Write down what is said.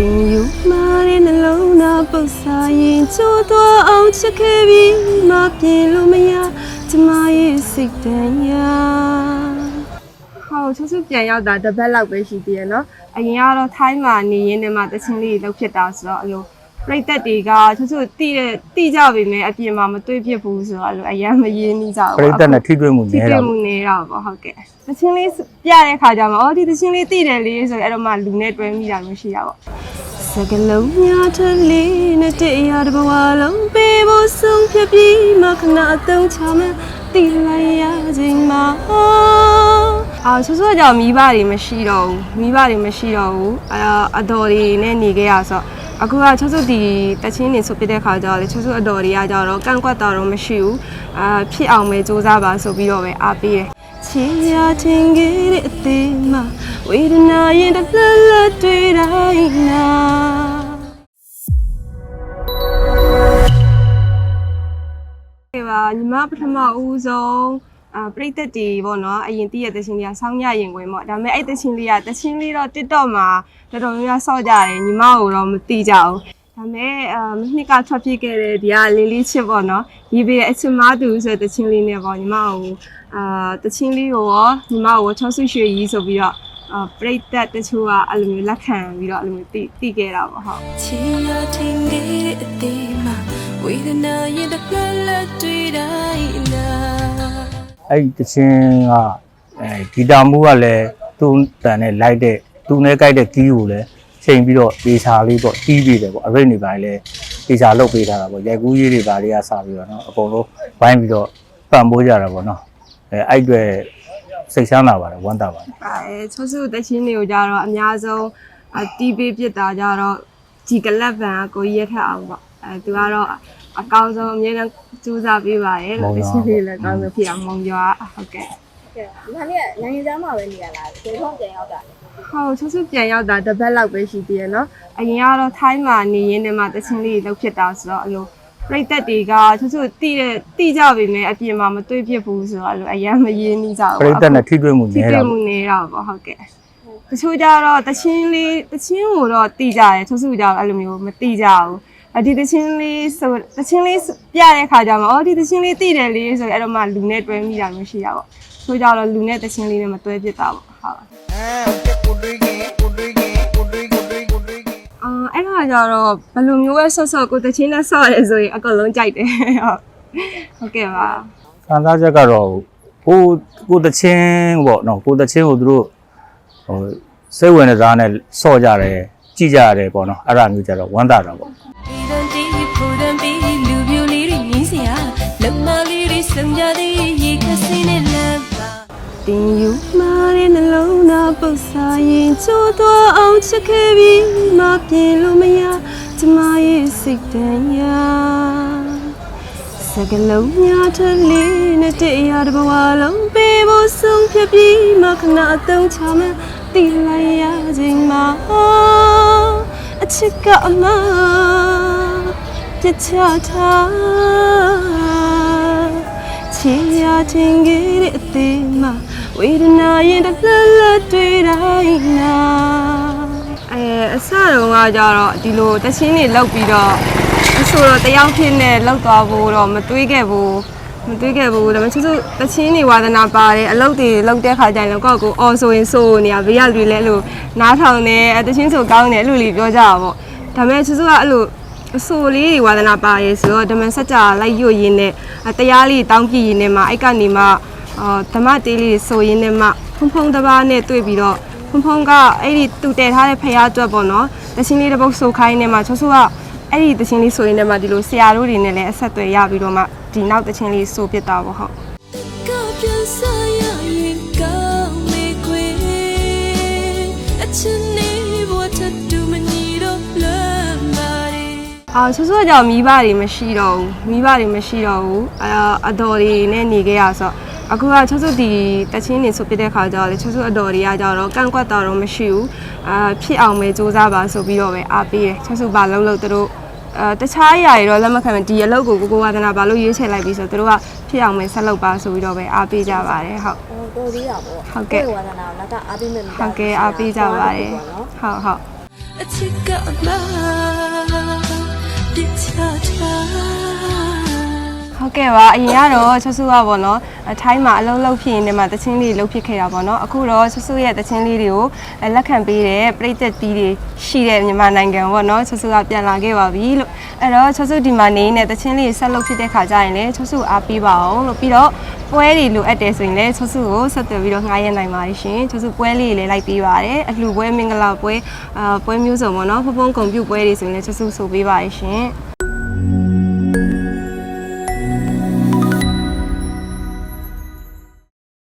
တင်ယူမာတဲ့နှလုံးသားပုတ်စာရင်ချိုးသွားအောင်ချစ်ခဲ့ပြီးမပြေလို့မရကျမရဲ့စိတ်တန်ရာဟောချစ်ချစ်ပြန်ရောက်တာတစ်ပတ်လောက်ပဲရှိသေးရနော်အရင်ကတော့ထိုင်းမှာနေရင်းနဲ့မှတချင်းလေးတွေလောက်ဖြစ်တာဆိုတော့အလိုပြိသက်တွေကချစ်ချစ်တီးတဲ့တီးကြပြီမယ်အပြင်မှာမတွေ့ဖြစ်ဘူးဆိုတော့အလိုအရန်မရင်းနှီးကြဘူးပရိသတ်နဲ့ထိတွေ့မှုထိနည်းတွေ့တာမှုနေတာပေါ့ဟုတ်ကဲ့တချင်းလေးပြတဲ့ခါကျမှအော်ဒီတချင်းလေးသိတယ်လေဆိုတော့အဲ့တော့မှလူနဲ့တွဲမိတာမျိုးရှိတာပေါ့ စကလုံးများထလေးနဲ့တရားတစ်ဘဝလုံးပေးဖို့ဆုံးဖြတ်ပြီးမှခဏအသုံးချမှတိလိုက်ရခြင်းမှာအာဆိုဆိုကြောင့်မိဘတွေမရှိတော့ဘူးမိဘတွေမရှိတော့ဘူးအာအတော်တွေနဲ့နေခဲ့ရဆိုတော့အခုကချွတ်ချွတ်ဒီတချင်းနေဆိုပြတဲ့ခါကျတော့လေချွတ်ချွတ်အတော်တွေကကြတော့ကန့်ကွက်တာတော့မရှိဘူးအာဖြစ်အောင်ပဲစူးစမ်းပါဆိုပြီးတော့ပဲအားပေးတယ် ချီရတင်ခဲ့တဲ့အသေးမှဝေဒနာရင်တစ်လက်လက်တွေ့တိုင်းနာကဲပါညီမပထမဦးဆုံးအာပြိသက်တီပေါ့နော်အရင်တည့်ရတဲ့ချင်းလေးကဆောင်းရရင်ဝင်ပေါ့ဒါပေမဲ့အဲ့တဲ့ချင်းလေးကတချင်းလေးတော့ TikTok မှာတော်တော်များများဆော့ကြတယ်ညီမကိုတော့မသိကြဘူး ဒါပေမဲ့အာမနှစ်ကထွက်ဖြစ်ခဲ့တဲ့ဒီကလေးလေးချစ်ပေါ့နော်ဒီဘေးအချစ်မသူဆိုတဲ့တချင်းလေးနဲ့ပေါ့ညီမကိုအာတချင်းလေးကိုရောညီမကိုချောဆွရွှေကြီးဆိုပြီးတော့အာပြိသက်တချို့ကအဲ့လိုမျိုးလက်ခံပြီးတော့အဲ့လိုမျိုးသိသိခဲ့တာပေါ့ဟုတ်ချီရထင်ခဲ့တဲ့အသေးမှဝေဒနာရင်တစ်လက်လက်တွေ့တိုင်းနာအဲ့ဒီတချင်းကအဲဂီတာမူကလည်းသူ့တန်နဲ့လိုက်တဲ့သူနဲ့ကြိုက်တဲ့ကီးကိုလည်း ချိန်ပြီးတော့ဒေချာလေးပေါ့တီးပြီးတယ်ပေါ့အရိတ်နေပိုင်းလဲဒေချာလုတ်ပေးထားတာပေါ့ရိုက်ကူးရေးတွေပါတွေကစပြီးတော့နော်အကုန်လုံးဝိုင်းပြီးတော့ပံ့ပိုးကြတာပေါ့နော်အဲအဲ့အတွက်စိတ်ဆန်းလာပါတယ်ဝမ်းသာပါတယ်အဲချိုးစုတချင်းတွေကိုကြတော့အများဆုံးတီးပေးပြစ်တာကြတော့ဒီကလပ်ဗန်ကိုရထအောင်ပေါ့အဲသူကတော့အကောင်းဆုံးအမြဲတမ်းစူးစမ်းပေးပါတယ်လို့တချင်းတွေလည်းကောင်းဆုံးဖြစ်အောင်မောင်ရွာဟုတ်ကဲ့ကဲဒီခါလေးကနိုင်ငံသားမှာပဲနေရလားဒီဘုံပြန်ရောက်တာ ဟုတ်ချောစုပြန်ရောက်တာတစ်ပတ်လောက်ပဲရှိသေးရနော်အရင်ကတော့ထိုင်းမှာနေရင်းနဲ့မှတချင်းလေးလောက်ဖြစ်တာဆိုတော့အလိုပြိသက်တွေကချောစုတီးတဲ့တီးကြပြီမယ်အပြင်မှာမတွေ့ဖြစ်ဘူးဆိုတော့အလိုအရန်မရင်းနှီးကြပဘူးရိသတ်နဲ့ထိတွေ့မှုထိနည်းတွေ့တာမှုနေတာပေါ့ဟုတ်ကဲ့တချို့ကြတော့တချင်းလေးတချင်းကိုတော့တီးကြတယ်သူစုကြတော့အဲ့လိုမျိုးမတီးကြဘူးအဒီတချင်းလေးဆိုတချင်းလေးပြတဲ့ခါကျမှအော်ဒီတချင်းလေးတီးတယ်လေဆိုတော့အဲ့တော့မှလူနဲ့တွဲမိတာမျိုးရှိတာပေါ့ဆိုကြတော့လူနဲ့တချင်းလေးနဲ့မတွဲဖြစ်တာပေါ့ဟုတ် အာအဲ့ဒါကြတော့ဘယ်လိုမျိုးပဲဆော့ဆော့ကိုတချင်းနဲ့ဆော့ရဲဆိုရင်အကုန်လုံးကြိုက်တယ်ဟုတ်ဟုတ်ကဲ့ပါခံစားချက်ကတော့ကိုကိုတချင်းပေါ့နော်ကိုတချင်းကိုသူတို့ဟိုစိတ်ဝင်စားနဲ့စော့ကြတယ်ကြည့်ကြရတယ်ပေါ့နော်အဲ့ဒါမျိုးကြတော့ဝမ်းသာတာပေါ့ဒီတန်တီးဖူတန်ပြီးလူပြိုလေးတွေငင်းစရာလက်မလေးတွေစုံကြတဲ့ရေခစင်းနဲ့လမ်းပါ တင်ယူမာတဲ့နှလုံးသားပုတ်စာရင်ချိုးသွားအောင်ချစ်ခဲ့ပြီးမပြေလို့မရကျမရဲ့စိတ်တန်ရာစကလုံးများထလေးနဲ့တရားတစ်ဘဝလုံးပေးဖို့ဆုံးဖြတ်ပြီးမခဏအသုံးချမှတိလိုက်ရခြင်းမှာအချစ်ကအမပြစ်ချထားချီရတင်ခဲ့တဲ့အသေးမှ ဝေဒနာရင်တစ်လက်လက်တွေ့တိုင်းနာအဲအစတုန်းကကြတော့ဒီလိုတချင်းတွေလောက်ပြီးတော့အဆိုတော့တယောက်ဖြစ်နေလောက်သွားဖို့တော့မတွေးခဲ့ဘူးမတွေးခဲ့ဘူးဒါပေမဲ့ချစ်စုတချင်းတွေဝါသနာပါတယ်အလုပ်တွေလောက်တဲ့ခါကျရင်တော့ကိုယ့်ကိုအော်ဆိုရင်ဆိုနေရဘေးရလူတွေလည်းအဲ့လိုနားထောင်နေအတချင်းဆိုကောင်းတယ်အဲ့လိုလေးပြောကြတာပေါ့ဒါပေမဲ့ချစ်စုကအဲ့လိုအဆိုလေးတွေဝါသနာပါရဲဆိုတော့ဓမ္မစကြာလိုက်ရွတ်ရင်းနဲ့အတရားလေးတောင်းပြရင်းနဲ့မှအဲ့ကနေမှ အာဓမ္မတေးလေးဆိုရင်းနဲ့မှဖုံဖုံတစ်ပါးနဲ့တွေ့ပြီးတော့ဖုံဖုံကအဲ့ဒီသူတည်ထားတဲ့ဖရားအတွက်ပေါ့နော်တချင်းလေးတစ်ပုတ်ဆိုခိုင်းနေမှချောဆူကအဲ့ဒီတချင်းလေးဆိုရင်းနဲ့မှဒီလိုဆရာတို့တွေနဲ့လည်းအဆက်အသွယ်ရပြီးတော့မှဒီနောက်တချင်းလေးဆိုပြစ်တာပေါ့ဟုတ်ကပြန်စားရရင်ကောင်းမေခွေအချစ်နေဘဝထတူမညီတော့လမ်းပါရီအာဆူဆူကြောင့်မိဘတွေမရှိတော့ဘူးမိဘတွေမရှိတော့ဘူးအာအတော်တွေနဲ့နေခဲ့ရဆိုတော့ အခုကချွတ်ချွတ်ဒီတချင်းနေဆိုပြတဲ့ခါကျတော့လေချွတ်ချွတ်အတော်တွေကကြတော့ကန့်ကွက်တာတော့မရှိဘူးအာဖြစ်အောင်ပဲစူးစမ်းပါဆိုပြီးတော့ပဲအားပေးတယ်ချွတ်ချွတ်ဘာလုံးလို့သူတို့အဲတခြားအရာတွေတော့လက်မခံဘူးဒီအလုပ်ကိုကိုကိုဝါသနာဘာလို့ရွေးချယ်လိုက်ပြီးဆိုတော့သူတို့ကဖြစ်အောင်ပဲဆက်လုပ်ပါဆိုပြီးတော့ပဲအားပေးကြပါတယ်ဟုတ်ဟိုတော်သေးတာပေါ့ဟုတ်ကဲ့ဝါသနာကိုနောက်ကအားပေးမယ်ဟုတ်ကဲ့အားပေးကြပါတယ်နော်ဟုတ်ဟုတ်အချစ်ကမှပြစ်ချတာ ဟုတ်ကဲ့ပါအရင်ကတော့ချွတ်ဆူကပေါ့နော်အထိုင်းမှာအလုံးလုံးဖြစ်ရင်ဒီမှာတချင်းလေးလှုပ်ဖြစ်ခဲ့တာပေါ့နော်အခုတော့ချွတ်ဆူရဲ့တချင်းလေးတွေကိုအဲလက်ခံပေးတဲ့ပြည်သက်တီးတွေရှိတဲ့မြန်မာနိုင်ငံပေါ့နော်ချွတ်ဆူကပြန်လာခဲ့ပါပြီလို့အဲ့တော့ချွတ်ဆူဒီမှာနေနေတချင်းလေးဆက်လုပ်ဖြစ်တဲ့ခါကျရင်လည်းချွတ်ဆူအားပေးပါအောင်လို့ပြီးတော့ပွဲတွေလိုအပ်တယ်ဆိုရင်လည်းချွတ်ဆူကိုဆက်သွယ်ပြီးတော့ငှားရမ်းနိုင်ပါတယ်ရှင်ချွတ်ဆူပွဲလေးတွေလည်းလိုက်ပေးပါတယ်အလှပွဲမင်္ဂလာပွဲအာပွဲမျိုးစုံပေါ့နော်ဖုံဖုံကွန်ပျူပွဲတွေဆိုရင်လည်းချွတ်ဆူဆိုပေးပါတယ်ရှင်